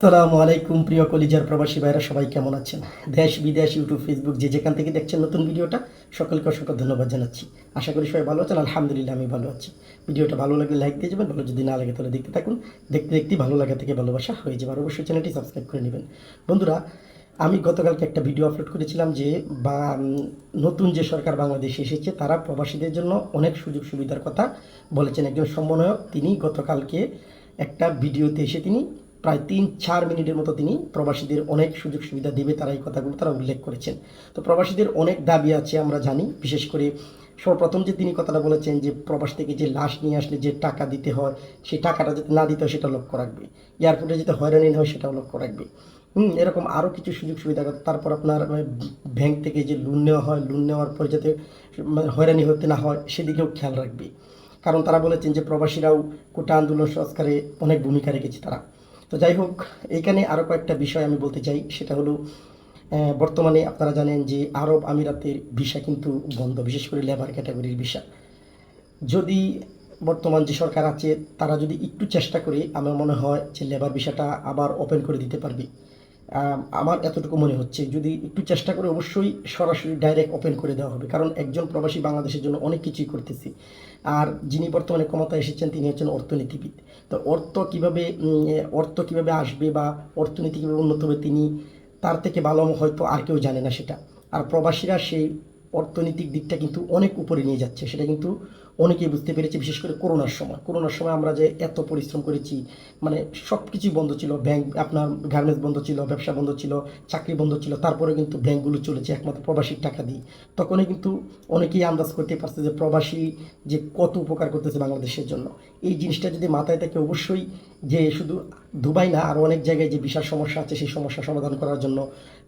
আসসালামু আলাইকুম, প্রিয় কলিজার প্রবাসী ভাইরা, সবাই কেমন আছেন? দেশ, বিদেশ ইউটিউব ফেসবুক যে যেখান থেকে দেখছেন নতুন ভিডিওটা, সকলকে অসংখ্য ধন্যবাদ জানাচ্ছি। আশা করি সবাই ভালো আছেন, আলহামদুলিল্লাহ আমি ভালো আছি। ভিডিওটা ভালো লাগলে লাইক দিয়ে যাবেন, ভালো যদি না লাগে তাহলে দেখতে থাকুন। দেখতে দেখতেই ভালো লাগা থেকে ভালোবাসা হয়ে যাবে। আর অবশ্যই চ্যানেলটি সাবস্ক্রাইব করে নেবেন। বন্ধুরা, আমি গতকালকে একটা ভিডিও আপলোড করেছিলাম যে, বা নতুন যে সরকার বাংলাদেশে এসেছে, তারা প্রবাসীদের জন্য অনেক সুযোগ সুবিধার কথা বলেছেন। একজন সমন্বয়ক, তিনি গতকালকে একটা ভিডিওতে এসে তিনি প্রায় তিন চার মিনিটের মতো তিনি প্রবাসীদের অনেক সুযোগ সুবিধা দেবে তারা এই কথাগুলো তারা উল্লেখ করেছেন। তো প্রবাসীদের অনেক দাবি আছে আমরা জানি বিশেষ করে সর্বপ্রথম যে তিনি কথাটা বলেছেন যে প্রবাস থেকে যে লাশ নিয়ে আসলে যে টাকা দিতে হয় সেই টাকাটা যাতে না দিতে হয় সেটা লক্ষ্য রাখবে। এয়ারপোর্টে যাতে হয়রানি না হয় সেটাও লক্ষ্য রাখবে। হুম এরকম আরও কিছু সুযোগ সুবিধা তারপর আপনার মানে, ব্যাংক থেকে যে লোন নেওয়া হয় লোন নেওয়ার পরে যাতে মানে, হয়রানি হতে না হয় সেদিকেও খেয়াল রাখবে। কারণ তারা বলেছেন যে প্রবাসীরাও কোটা আন্দোলন সংস্কারে অনেক ভূমিকা রেখেছে তারা। তো যাই হোক, এইখানে আরও কয়েকটা বিষয় আমি বলতে চাই। সেটা হলো বর্তমানে আপনারা জানেন যে আরব আমিরাতের ভিসা কিন্তু বন্ধ, বিশেষ করে লেবার ক্যাটাগরির ভিসা। যদি বর্তমান যে সরকার আছে, তারা যদি একটু চেষ্টা করে, আমার মনে হয় যে লেবার ভিসাটা আবার ওপেন করে দিতে পারবে। আমার এতটুকু মনে হচ্ছে, যদি একটু চেষ্টা করে অবশ্যই সরাসরি ডাইরেক্ট ওপেন করে দেওয়া হবে। কারণ একজন প্রবাসী বাংলাদেশের জন্য অনেক কিছুই করতেছে। আর যিনি বর্তমানে ক্ষমতায় এসেছেন, তিনি হচ্ছেন অর্থনীতিবিদ। তো অর্থ কীভাবে অর্থ কীভাবে আসবে বা অর্থনীতি কীভাবে উন্নত হবে, তিনি তার থেকে ভালো হয়তো আর কেউ জানে না সেটা। আর প্রবাসীরা সেই অর্থনৈতিক দিকটা কিন্তু অনেক উপরে নিয়ে যাচ্ছে। সেটা কিন্তু অনেকেই বুঝতে পেরেছে, বিশেষ করে করোনার সময়। করোনার সময় আমরা যে এত পরিশ্রম করেছি মানে সব কিছুই বন্ধ ছিল, ব্যাংক, আপনার গার্মেন্টস বন্ধ ছিল, ব্যবসা বন্ধ ছিল, চাকরি বন্ধ ছিল তারপরে কিন্তু ব্যাংকগুলো চলেছে, একমাত্র প্রবাসীর টাকা দিয়ে। তখনই কিন্তু অনেকেই আন্দাজ করতে পারছে যে প্রবাসী যে কত উপকার করতেছে বাংলাদেশের জন্য। এই জিনিসটা যদি মাথায় থাকে, অবশ্যই যে শুধু দুবাই না আরও অনেক জায়গায় যে বিশাল সমস্যা আছে, সেই সমস্যা সমাধান করার জন্য।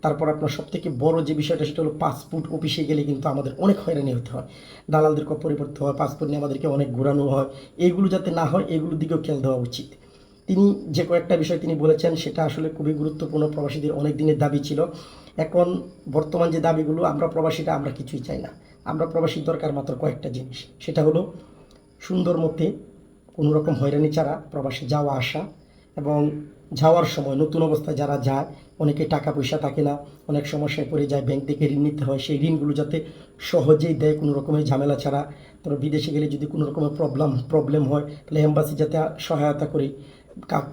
তারপর আপনার সবথেকে বড় যে বিষয়টা, সেটা হলো পাসপোর্ট অফিসে গেলে কিন্তু আমাদের অনেক হয়রানি হতে হয়। দালালদেরকে পরিবর্তন হয় পাসপোর্ট নিয়ে আমাদেরকে অনেক ঘোরানো হয়। এইগুলো যাতে না হয়, এগুলোর দিকেও খেয়াল দেওয়া উচিত। তিনি যে কয়েকটা বিষয় তিনি বলেছেন, সেটা আসলে খুবই গুরুত্বপূর্ণ। প্রবাসীদের অনেক দিনের দাবি ছিল। এখন বর্তমান যে দাবিগুলো, আমরা প্রবাসীরা আমরা কিছুই চাই না। আমরা প্রবাসীর দরকার মাত্র কয়েকটা জিনিস। সেটা হলো, সুন্দর মতে কোনো রকম হয়রানি ছাড়া প্রবাসে যাওয়া আসা এবং যাওয়ার সময় নতুন অবস্থায় যারা যায় অনেকে টাকা পয়সা থাকে না, অনেক সমস্যায় পড়ে যায় ব্যাংক থেকে ঋণ নিতে হয়, সেই ঋণগুলো যাতে সহজেই দেয়, কোনো রকমের ঝামেলা ছাড়া। তারপর বিদেশে গেলে যদি কোনো রকমের প্রবলেম প্রবলেম হয়, তাহলে এম্বাসি যাতে সহায়তা করে।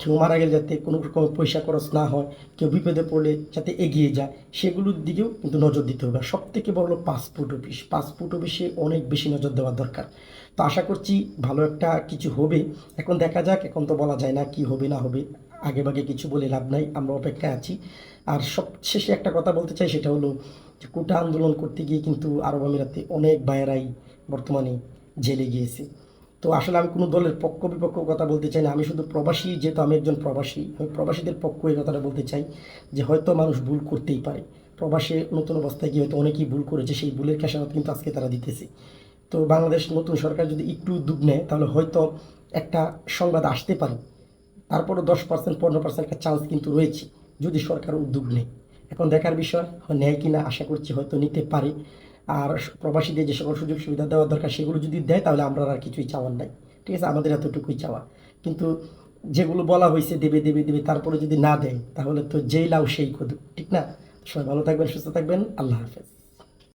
কেউ মারা গেলে যাতে কোনো রকমের পয়সা খরচ না হয়, কেউ বিপদে পড়লে যাতে এগিয়ে যায়, সেগুলোর দিকেও কিন্তু নজর দিতে হবে। সব থেকে বড় হলো পাসপোর্ট অফিস পাসপোর্ট অফিসে অনেক বেশি নজর দেওয়া দরকার। তো আশা করছি ভালো একটা কিছু হবে। এখন দেখা যাক, এখন তো বলা যায় না কি হবে, না হবে। আগে ভাগে কিছু বলে লাভ নাই, আমরা অপেক্ষায় আছি। আর সবশেষে একটা কথা বলতে চাই, সেটা হলো যে কোটা আন্দোলন করতে গিয়ে কিন্তু আরব আমিরাতে অনেক ভাইয়েরাই বর্তমানে জেলে গিয়েছে। তো আসলে আমি কোনো দলের পক্ষ বিপক্ষ কথা বলতে চাই না, আমি শুধু প্রবাসী, যেহেতু আমি একজন প্রবাসী, আমি প্রবাসীদের পক্ষ এই কথাটা বলতে চাই যে হয়তো মানুষ ভুল করতেই পারে। প্রবাসে নতুন অবস্থায় গিয়ে হয়তো অনেকেই ভুল করেছে, সেই ভুলের খেসারত কিন্তু আজকে তারা দিতেছে। তো বাংলাদেশ নতুন সরকার যদি একটু উদ্যোগ নেয়, তাহলে হয়তো একটা সংবাদ আসতে পারে। তারপরও দশ পার্সেন্ট, পনেরো পার্সেন্ট একটা চান্স কিন্তু রয়েছে, যদি সরকার উদ্যোগ নেয়। এখন দেখার বিষয় নেয় কিনা আশা করছি হয়তো নিতে পারে। আর প্রবাসীদের যে সকল সুযোগ সুবিধা দেওয়া দরকার, সেগুলো যদি দেয়, তাহলে আমরা আর কিছুই চাওয়ার নাই। ঠিক আছে, আমাদের এতটুকুই চাওয়া। কিন্তু যেগুলো বলা হয়েছে, দেবে দেবে দেবে, তারপরে যদি না দেয়, তাহলে তো যেই লাও সেই কদু। ঠিক না? সবাই ভালো থাকবেন, সুস্থ থাকবেন। আল্লাহ হাফেজ।